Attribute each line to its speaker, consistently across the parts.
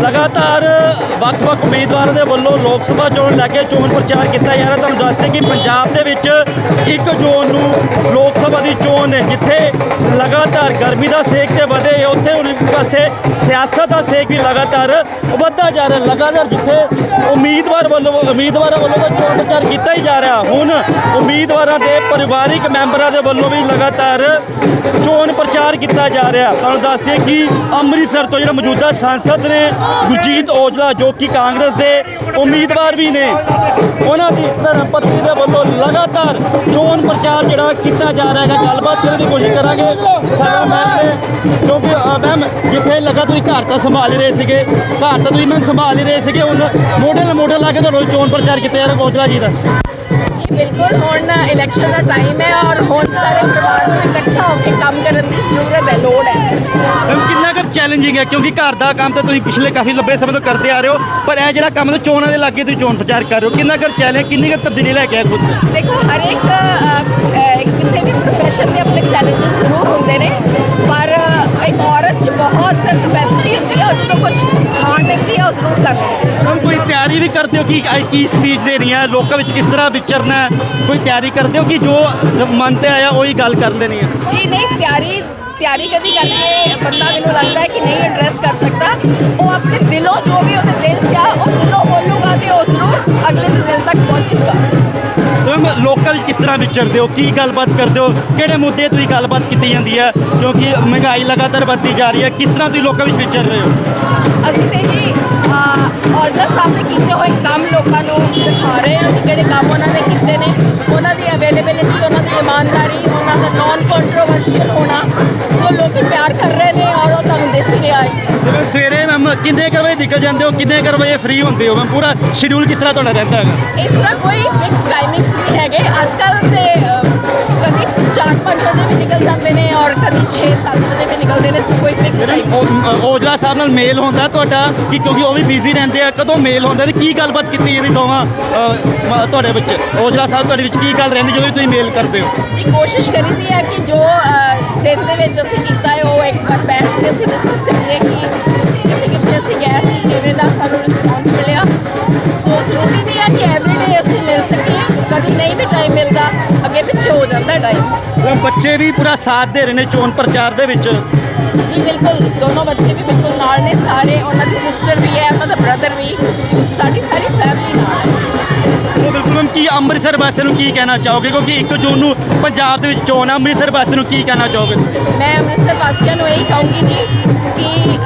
Speaker 1: ਲਗਾਤਾਰ ਵੱਖ-ਵੱਖ ਉਮੀਦਵਾਰਾਂ ਦੇ ਵੱਲੋਂ ਲੋਕ ਸਭਾ ਚੋਣ ਲੈ ਕੇ ਚੋਣ ਪ੍ਰਚਾਰ ਕੀਤਾ ਜਾ ਰਿਹਾ। ਤੁਹਾਨੂੰ ਦੱਸਦੇ ਕਿ ਪੰਜਾਬ ਦੇ ਵਿੱਚ 1 ਜੂਨ ਨੂੰ ਲੋਕ ਸਭਾ ਦੀ ਚੋਣ ਹੈ, ਜਿੱਥੇ ਲਗਾਤਾਰ ਗਰਮੀ ਦਾ ਸੇਕ ਤੇ ਵਧੇ ਉੱਥੇ ਹੁਣ ਇੱਕ ਪਾਸੇ ਸਿਆਸਤ ਦਾ ਸੇਕ ਵੀ ਲਗਾਤਾਰ ਵੱਧਦਾ ਜਾ ਰਿਹਾ। ਲਗਾਤਾਰ ਜਿੱਥੇ ਉਮੀਦਵਾਰ ਵੱਲੋਂ, ਉਮੀਦਵਾਰਾਂ ਵੱਲੋਂ ਤਾਂ ਚੋਣ ਪ੍ਰਚਾਰ ਕੀਤਾ ਹੀ ਜਾ ਰਿਹਾ। ਹੁਣ ਉਮੀਦਵਾਰਾਂ ਦੇ ਪਰਿਵਾਰਿਕ ਮੈਂਬਰਾਂ ਦੇ ਵੱਲੋਂ ਵੀ ਲਗਾਤਾਰ ਚੋਣ ਪ੍ਰਚਾਰ ਕੀਤਾ ਜਾ ਰਿਹਾ। ਤੁਹਾਨੂੰ ਦੱਸ ਦਈਏ ਕਿ ਅੰਮ੍ਰਿਤਸਰ ਤੋਂ ਜਿਹੜਾ ਮੌਜੂਦਾ ਸਾਂਸਦ ਨੇ ਗੁਰਜੀਤ ਔਜਲਾ ਜੋ ਕਿ ਕਾਂਗਰਸ ਦੇ ਉਮੀਦਵਾਰ ਵੀ ਨੇ। ਉਹਨਾਂ ਦੀ ਧਰਮ ਪਤਨੀ ਦੇ ਵੱਲੋਂ ਲਗਾਤਾਰ ਚੋਣ ਪ੍ਰਚਾਰ ਜਿਹੜਾ ਕੀਤਾ ਜਾ ਰਿਹਾ ਹੈ ਗੱਲਬਾਤ ਕਰਨ ਦੀ ਕੋਸ਼ਿਸ਼ ਕਰਾਂਗੇ। ਸਾਡਾ ਮੈਮ ਕਿਉਂਕਿ ਮੈਮ ਜਿੱਥੇ ਲੱਗਾ ਤੁਸੀਂ ਘਰ ਤਾਂ ਸੰਭਾਲ ਹੀ ਰਹੇ ਸੀਗੇ। ਘਰ ਤਾਂ ਤੁਸੀਂ ਮੈਮ ਸੰਭਾਲ ਹੀ ਰਹੇ ਸੀਗੇ। ਹੁਣ ਮੋਢੇ ਨਾਲ ਮੋਢੇ ਲਾ ਕੇ ਤੁਹਾਨੂੰ ਚੋਣ ਪ੍ਰਚਾਰ ਕੀਤਾ ਜਾ ਰਿਹਾ ਔਜਲਾ ਜੀ ਦਾ।
Speaker 2: ਬਿਲਕੁਲ ਹੁਣ ਇਲੈਕਸ਼ਨ ਦਾ ਟਾਈਮ ਹੈ ਔਰ ਹੁਣ ਸਾਰੇ ਪਰਿਵਾਰ ਨੂੰ ਇਕੱਠਾ ਹੋ ਕੇ ਕੰਮ ਕਰਨ ਦੀ ਜ਼ਰੂਰਤ ਹੈ ਲੋੜ ਹੈ।
Speaker 1: ਮੈਮ ਕਿੰਨਾ ਕੁ ਚੈਲੰਜਿੰਗ ਹੈ? ਕਿਉਂਕਿ ਘਰ ਦਾ ਕੰਮ ਤਾਂ ਤੁਸੀਂ ਪਿਛਲੇ ਕਾਫੀ ਲੰਬੇ ਸਮੇਂ ਤੋਂ ਕਰਦੇ ਆ ਰਹੇ ਹੋ ਪਰ ਇਹ ਜਿਹੜਾ ਕੰਮ ਤਾਂ ਚੋਣਾਂ ਦੇ ਲਾਗੇ ਤੁਸੀਂ ਚੋਣ ਪ੍ਰਚਾਰ ਕਰ ਰਹੇ ਹੋ। ਕਿੰਨਾ ਕੁ ਚੈਲੰਜ ਕਿੰਨੀ ਕੁ ਤਬਦੀਲੀ ਲੈ ਕੇ ਆਏ ਖੁਦ? ਤੇ?
Speaker 2: ਦੇਖੋ ਹਰ ਇੱਕ ਅ, ਅ, ਕਿਸੇ ਵੀ ਪ੍ਰੋਫੈਸ਼ਨ ਦੇ ਆਪਣੇ ਚੈਲੰਜਸ ਜ਼ਰੂਰ ਹੁੰਦੇ ਨੇ ਪਰ ਅ, ਇੱਕ ਔਰਤ 'ਚ ਬਹੁਤ ਕਪੈਸਿਟੀ ਹੁੰਦੀ ਹੈ ਉਹ ਜਦੋਂ ਕੁਝ ਠਾਣ ਲੈਂਦੀ ਹੈ ਉਹ ਜ਼ਰੂਰ ਕਰ ਲੈਂਦੀ ਹੈ।
Speaker 1: ਤਿਆਰੀ ਵੀ ਕਰਦੇ ਹੋ? ਕਿ ਅੱਜ ਕੀ ਸਪੀਚ ਦੇਣੀ ਹੈ ਲੋਕਾਂ ਵਿੱਚ ਕਿਸ ਤਰ੍ਹਾਂ ਵਿਚਰਨਾ ਹੈ? ਕੋਈ ਤਿਆਰੀ ਕਰਦੇ ਹੋ ਕਿ ਜੋ ਮਨ ਤੇ ਆਇਆ ਉਹੀ ਗੱਲ ਕਰ ਲੈਣੀ ਹੈ
Speaker 2: ਜੀ ਨਹੀਂ ਤਿਆਰੀ ਤਿਆਰੀ ਕਦੀ ਕਰਕੇ ਬੰਦਾ ਮੈਨੂੰ ਲੱਗਦਾ ਹੈ ਕਿ ਨਹੀਂ ਐਡਰੈਸ ਕਰ ਸਕਦਾ। ਉਹ ਆਪਣੇ ਦਿਲੋਂ ਜੋ ਵੀ ਉਹਦੇ ਦਿਲ 'ਚ ਆ ਉਹ ਦਿਲੋਂ ਬੋਲੂਗਾ ਤੇ ਉਹ ਜ਼ਰੂਰ ਅਗਲੇ ਦੇ ਦਿਲ ਤੱਕ ਪਹੁੰਚੂਗਾ।
Speaker 1: ਮੈਮ ਲੋਕਾਂ ਵਿੱਚ ਕਿਸ ਤਰ੍ਹਾਂ ਵਿਚਰਦੇ ਹੋ? ਕੀ ਗੱਲਬਾਤ ਕਰਦੇ ਹੋ? ਕਿਹੜੇ ਮੁੱਦੇ ਤੁਸੀਂ ਗੱਲਬਾਤ ਕੀਤੀ ਜਾਂਦੀ ਹੈ? ਕਿਉਂਕਿ ਮਹਿੰਗਾਈ ਲਗਾਤਾਰ ਵੱਧਦੀ ਜਾ ਰਹੀ ਹੈ। ਕਿਸ ਤਰ੍ਹਾਂ ਤੁਸੀਂ ਲੋਕਾਂ ਵਿੱਚ ਵਿਚਰ ਰਹੇ ਹੋ?
Speaker 2: ਅਸੀਂ ਤੇ ਜੀ ਔਜਲਾ ਸਾਹਿਬ ਨੇ ਕੀਤੇ ਹੋਏ ਕੰਮ ਲੋਕਾਂ ਨੂੰ ਦਿਖਾ ਰਹੇ ਹਾਂ ਕਿ ਕਿਹੜੇ ਕੰਮ ਉਹਨਾਂ ਨੇ ਕੀਤੇ ਨੇ। ਉਹਨਾਂ ਦੀ ਅਵੇਲੇਬਿਲਿਟੀ ਉਹਨਾਂ ਦੀ ਇਮਾਨਦਾਰੀ ਉਹਨਾਂ ਦਾ ਨਾਨ ਕੰਟਰੋਵਰਸ਼ੀਅਲ ਹੋਣਾ। ਸੋ ਲੋਕੀ ਪਿਆਰ ਕਰ ਰਹੇ ਨੇ ਔਰ ਉਹ ਤੁਹਾਨੂੰ ਦਿਸ ਹੀ ਰਿਹਾ ਹੈ।
Speaker 1: ਜਿਵੇਂ ਸਵੇਰੇ ਮੈਮ ਕਿੰਨੇ ਕੁ ਵਜੇ ਨਿਕਲ ਜਾਂਦੇ ਹੋ ਕਿੰਨੇ ਕੁ ਵਜੇ ਫ੍ਰੀ ਹੁੰਦੇ ਹੋ? ਮੈਮ ਪੂਰਾ ਸ਼ਡਿਊਲ ਕਿਸ ਤਰ੍ਹਾਂ ਤੁਹਾਡਾ ਰਹਿੰਦਾ ਹੈਗਾ?
Speaker 2: ਇਸ ਤਰ੍ਹਾਂ ਕੋਈ ਫਿਕਸ ਟਾਈਮਿੰਗਸ ਨਹੀਂ ਹੈਗੇ। ਅੱਜ ਕੱਲ੍ਹ ਤੇ 4-5 ਵਜੇ ਵੀ ਨਿਕਲ ਜਾਂਦੇ ਨੇ ਔਰ ਕਦੀ 6-7 ਵਜੇ ਵੀ ਨਿਕਲਦੇ ਨੇ ਸੋ ਕੋਈ ਫਿਕਸ ਟਾਈਮ
Speaker 1: ਉਹ- ਅ, ਔਜਲਾ ਸਾਹਿਬ ਨਾਲ ਮੇਲ ਹੁੰਦਾ ਤੁਹਾਡਾ ਕਿ ਕਿਉਂਕਿ ਉਹ ਵੀ ਬਿਜ਼ੀ ਰਹਿੰਦੇ ਆ ਕਦੋਂ ਮੇਲ ਹੁੰਦਾ ਤੇ ਕੀ ਗੱਲਬਾਤ ਕੀਤੀ ਇਹਦੀ ਦੋਵਾਂ ਅ, ਤੁਹਾਡੇ ਵਿੱਚ? ਔਜਲਾ ਸਾਹਿਬ ਤੁਹਾਡੇ ਵਿੱਚ ਕੀ ਗੱਲ ਰਹਿੰਦੀ ਜਦੋਂ ਵੀ ਤੁਸੀਂ ਮੇਲ ਕਰਦੇ ਹੋ?
Speaker 2: ਜੀ ਕੋਸ਼ਿਸ਼ ਕਰੀਦੀ ਹੈ ਕਿ ਜੋ ਅ, ਦਿਨ ਦੇ ਵਿੱਚ ਅਸੀਂ ਕੀਤਾ ਹੈ ਉਹ ਇੱਕ ਵਾਰ ਬੈਠ ਕੇ ਅਸੀਂ ਡਿਸਕਸ ਕਰੀਏ ਕਿ
Speaker 1: ਬੱਚੇ ਵੀ ਪੂਰਾ ਸਾਥ ਦੇ ਰਹੇ ਨੇ ਚੋਣ ਪ੍ਰਚਾਰ ਦੇ ਵਿੱਚ।
Speaker 2: ਜੀ ਬਿਲਕੁਲ। ਦੋਨੋਂ ਬੱਚੇ ਵੀ ਬਿਲਕੁਲ ਨਾਲ ਨੇ। ਸਾਰੇ ਉਹਨਾਂ ਦੀ ਸਿਸਟਰ ਵੀ ਹੈ ਉਹਨਾਂ ਦਾ ਬ੍ਰਦਰ ਵੀ। ਸਾਡੀ ਸਾਰੀ ਫੈਮਿਲੀ ਨਾਲ ਹੈ।
Speaker 1: ਉਹ ਬਿਲਕੁਲ ਮੈਮ ਕੀ ਅੰਮ੍ਰਿਤਸਰ ਵਾਸਤੇ ਨੂੰ ਕੀ ਕਹਿਣਾ ਚਾਹੋਗੇ? ਕਿਉਂਕਿ 1 ਜੂਨ ਨੂੰ ਪੰਜਾਬ ਦੇ ਵਿੱਚ ਚੋਣ ਆ। ਅੰਮ੍ਰਿਤਸਰ ਵਾਸਤੇ ਨੂੰ ਕੀ ਕਹਿਣਾ ਚਾਹੋਗੇ?
Speaker 2: ਮੈਂ ਅੰਮ੍ਰਿਤਸਰ ਵਾਸੀਆਂ ਨੂੰ ਇਹੀ ਕਹੂੰਗੀ ਜੀ ਕਿ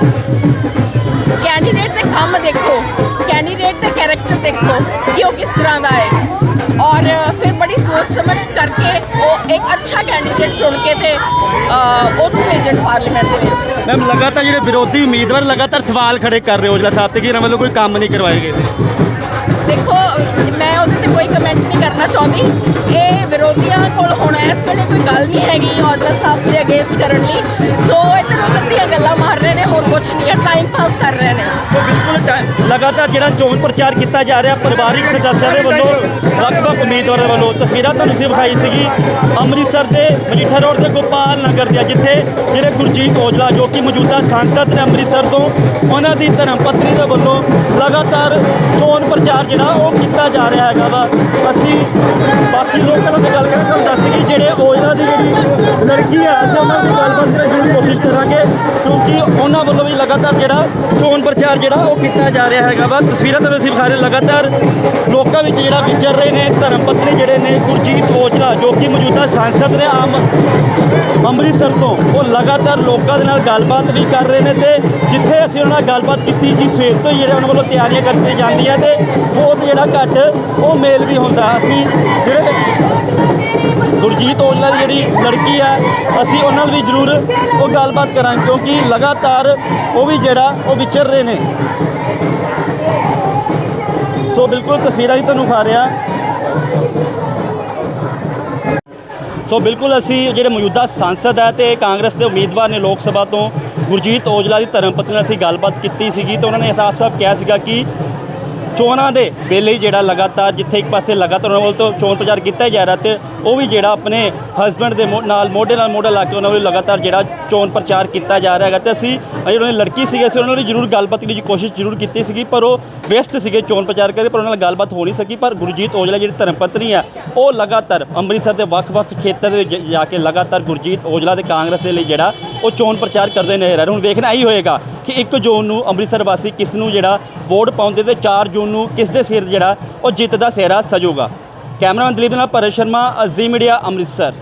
Speaker 2: ਕੈਂਡੀਡੇਟ ਦੇ ਕੰਮ ਦੇਖੋ। ਕੈਂਡੀਡੇਟ ਦਾ ਕੈਰੈਕਟਰ ਦੇਖੋ ਕਿ ਉਹ ਕਿਸ ਤਰ੍ਹਾਂ ਦਾ ਹੈ। ਔਰ ਫਿਰ ਬੜੀ ਸੋਚ ਸਮਝ ਕਰਕੇ ਉਹ ਇੱਕ ਅੱਛਾ ਕੈਂਡੀਡੇਟ ਚੁਣ ਕੇ ਤੇ ਉਹਨੂੰ ਭੇਜਣ ਪਾਰਲੀਮੈਂਟ ਦੇ ਵਿੱਚ।
Speaker 1: ਮੈਮ ਲਗਾਤਾਰ ਜਿਹੜੇ ਵਿਰੋਧੀ ਉਮੀਦਵਾਰ ਲਗਾਤਾਰ ਸਵਾਲ ਖੜੇ ਕਰ ਰਹੇ ਔਜਲਾ ਸਾਹਿਬ ਤੇ ਕਿ ਇਹਨਾਂ ਵੱਲੋਂ ਕੋਈ ਕੰਮ ਨਹੀਂ ਕਰਵਾਏ ਗਏ
Speaker 2: ਦੇਖੋ ਮੈਂ ਉਹਦੇ ਤੇ ਕੋਈ ਕਮੈਂਟ ਨਹੀਂ ਕਰਨਾ ਚਾਹੁੰਦੀ। ਇਹ ਵਿਰੋਧੀਆਂ ਕੋਲ ਗੱਲ ਨਹੀਂ ਹੈਗੀ ਔਜਲਾ ਸਾਹਿਬ ਦੇ ਅਗੇਂਸਟ ਕਰਨ ਲਈ। ਸੋ ਇੱਧਰ ਉੱਧਰ ਦੀਆਂ ਗੱਲਾਂ ਮਾਰ ਰਹੇ ਨੇ, ਹੋਰ ਕੁਝ ਨਹੀਂ ਹੈ ਟਾਈਮ ਪਾਸ ਕਰ ਰਹੇ ਨੇ।
Speaker 1: ਸੋ ਬਿਲਕੁਲ ਟਾਈਮ- ਲਗਾਤਾਰ ਜਿਹੜਾ ਚੋਣ ਪ੍ਰਚਾਰ ਕੀਤਾ ਜਾ ਰਿਹਾ, ਪਰਿਵਾਰਿਕ ਸਦੱਸਿਆਂ ਦੇ ਵੱਲੋਂ, ਵੱਖ-ਵੱਖ ਉਮੀਦਵਾਰਾਂ ਵੱਲੋਂ, ਤਸਵੀਰਾਂ ਤੁਹਾਨੂੰ ਅਸੀਂ ਵਿਖਾਈ ਸੀਗੀ ਅੰਮ੍ਰਿਤਸਰ ਦੇ ਮਜੀਠਾ ਰੋਡ ਤੇ ਗੋਪਾਲ ਨਗਰ ਦੇ ਜਿੱਥੇ ਜਿਹੜੇ ਗੁਰਜੀਤ ਔਜਲਾ ਜੋ ਕਿ ਮੌਜੂਦਾ ਸਾਂਸਦ ਨੇ ਅੰਮ੍ਰਿਤਸਰ ਤੋਂ, ਉਹਨਾਂ ਦੀ ਧਰਮ ਪਤਨੀ ਦੇ ਵੱਲੋਂ ਲਗਾਤਾਰ ਚੋਣ ਪ੍ਰਚਾਰ ਜਿਹੜਾ, ਉਹ ਕੀਤਾ ਜਾ ਰਿਹਾ ਹੈਗਾ ਵਾ। ਅਸੀਂ ਬਾਕੀ ਲੋਕਾਂ ਨਾਲ ਗੱਲ ਕਰਾਂਗੇ ਤੁਹਾਨੂੰ ਦੱਸ ਦਈਏ ਕਿ ਜਿਹੜੇ ਔਜਲਾ ਦੀ ਜਿਹੜੀ ਲੜਕੀ ਆ ਅਸੀਂ ਉਹਨਾਂ ਨਾਲ ਗੱਲਬਾਤ ਕਰਨ ਦੀ ਕੋਸ਼ਿਸ਼ ਕਰਾਂਗੇ, ਕਿਉਂਕਿ ਉਹਨਾਂ ਵੱਲੋਂ ਵੀ ਲਗਾਤਾਰ ਜਿਹੜਾ ਚੋਣ ਪ੍ਰਚਾਰ ਜਿਹੜਾ ਉਹ ਕੀਤਾ ਜਾ ਰਿਹਾ ਹੈਗਾ ਵਾ। ਤਸਵੀਰਾਂ ਤੁਹਾਨੂੰ ਅਸੀਂ ਵਿਖਾ ਰਹੇ ਲਗਾਤਾਰ ਲੋਕਾਂ ਵਿੱਚ ਜਿਹੜਾ ਵਿਚਰ ਰਹੇ ਨੇ, ਧਰਮ ਪਤਨੀ ਜਿਹੜੇ ਨੇ, ਗੁਰਜੀਤ ਔਜਲਾ, ਜੋ ਕਿ ਮੌਜੂਦਾ ਸੰਸਦ ਨੇ ਆਮ ਅੰਮ੍ਰਿਤਸਰ ਤੋਂ, ਉਹ ਲਗਾਤਾਰ ਲੋਕਾਂ ਦੇ ਨਾਲ ਗੱਲਬਾਤ ਵੀ ਕਰ ਰਹੇ ਨੇ ਤੇ ਜਿੱਥੇ ਅਸੀਂ ਉਹਨਾਂ ਨਾਲ ਗੱਲਬਾਤ ਕੀਤੀ ਕਿ ਸਵੇਰ ਤੋਂ ਹੀ ਜਿਹੜੇ ਉਹਨਾਂ ਵੱਲੋਂ ਤਿਆਰੀਆਂ ਕਰਤੀਆਂ ਜਾਂਦੀਆਂ ਤੇ ਬਹੁਤ ਜਿਹੜਾ ਘੱਟ ਉਹ ਮੇਲ ਵੀ ਹੁੰਦਾ। ਅਸੀਂ ਜਿਹੜੇ ਗੁਰਜੀਤ ਔਜਲਾ ਦੀ ਜਿਹੜੀ ਲੜਕੀ ਹੈ ਅਸੀਂ ਉਹਨਾਂ ਨਾਲ ਵੀ ਜ਼ਰੂਰ ਉਹ ਗੱਲਬਾਤ ਕਰਾਂਗੇ ਕਿਉਂਕਿ ਲਗਾਤਾਰ ਉਹ ਵੀ ਜਿਹੜਾ ਉਹ ਵਿਚਰ ਰਹੇ ਨੇ। ਸੋ ਬਿਲਕੁਲ ਤਸਵੀਰਾਂ ਹੀ ਤੁਹਾਨੂੰ ਖਾ ਰਿਹਾ। ਸੋ ਬਿਲਕੁਲ ਅਸੀਂ ਜਿਹੜੇ ਮੌਜੂਦਾ ਸੰਸਦ ਹੈ ਤੇ ਕਾਂਗਰਸ ਦੇ ਉਮੀਦਵਾਰ ਨੇ ਲੋਕ ਸਭਾ ਤੋਂ ਗੁਰਜੀਤ ਔਜਲਾ ਦੀ ਧਰਮ ਪਤਨੀ ਨਾਲ ਅਸੀਂ ਗੱਲਬਾਤ ਕੀਤੀ ਸੀਗੀ ਤੇ ਉਹਨਾਂ ਨੇ ਸਾਫ਼-ਸਾਫ਼ ਕਿਹਾ ਸੀਗਾ ਕਿ ਚੋਣਾਂ ਦੇ ਵੇਲੇ ਜਿਹੜਾ ਲਗਾਤਾਰ ਜਿੱਥੇ ਇੱਕ ਪਾਸੇ ਲਗਾਤਾਰ ਉਹਨਾਂ ਵੱਲ ਤੋਂ ਚੋਣ ਪ੍ਰਚਾਰ ਕੀਤਾ ਜਾ ਰਿਹਾ ਤੇ ਉਹ ਵੀ ਜਿਹੜਾ ਆਪਣੇ ਹਸਬੰਡ ਦੇ ਮੋ- ਨਾਲ ਮੋਢੇ ਨਾਲ ਮੋਢਾ ਲਾ ਕੇ ਉਹਨਾਂ ਵੱਲੋਂ ਲਗਾਤਾਰ ਜਿਹੜਾ ਚੋਣ ਪ੍ਰਚਾਰ ਕੀਤਾ ਜਾ ਰਿਹਾ ਹੈਗਾ ਤੇ ਅਸੀਂ ਜਿਹੜੀ ਉਹਨਾਂ ਦੀ ਲੜਕੀ ਸੀਗੇ, ਅਸੀਂ ਉਹਨਾਂ ਨਾਲ ਜ਼ਰੂਰ ਗੱਲਬਾਤ ਕਰਨ ਦੀ ਕੋਸ਼ਿਸ਼ ਜ਼ਰੂਰ ਕੀਤੀ ਸੀਗੀ, ਪਰ ਉਹ ਵਿਅਸਤ ਸੀਗੇ ਚੋਣ ਪ੍ਰਚਾਰ ਕਰੇ ਪਰ ਉਹਨਾਂ ਨਾਲ ਗੱਲਬਾਤ ਹੋ ਨਹੀਂ ਸਕੀ, ਪਰ ਗੁਰਜੀਤ ਔਜਲਾ ਜਿਹੜੀ ਧਰਮ ਪਤਨੀ ਆ, ਉਹ ਲਗਾਤਾਰ ਅੰਮ੍ਰਿਤਸਰ ਦੇ ਵੱਖ-ਵੱਖ ਖੇਤਰ ਦੇ ਵਿੱਚ ਜਾ ਕੇ ਲਗਾਤਾਰ ਗੁਰਜੀਤ ਔਜਲਾ ਦੇ ਕਾਂਗਰਸ ਦੇ ਲਈ ਜਿਹੜਾ ਉਹ ਚੋਣ ਪ੍ਰਚਾਰ ਕਰਦੇ ਨਜ਼ਰ ਆ ਰਹੇ। ਹੁਣ ਵੇਖਣਾ ਇਹੀ ਹੋਏਗਾ ਕਿ 1 ਜੂਨ ਨੂੰ ਅੰਮ੍ਰਿਤਸਰ ਵਾਸੀ ਕਿਸ ਨੂੰ ਜਿਹੜਾ ਵੋਟ ਪਾਉਂਦੇ ਤੇ 4 ਜੂਨ ਨੂੰ ਕਿਸ ਦੇ ਸਿਰ ਜਿਹੜਾ ਉਹ ਜਿੱਤ ਦਾ ਸਿਹਰਾ ਸਜੂਗਾ। ਕੈਮਰਾਮੈਨ ਦਲੀਪ ਨਾਲ ਭਰਤ ਸ਼ਰਮਾ ਅਜ਼ੀ ਮੀਡੀਆ, ਅੰਮ੍ਰਿਤਸਰ।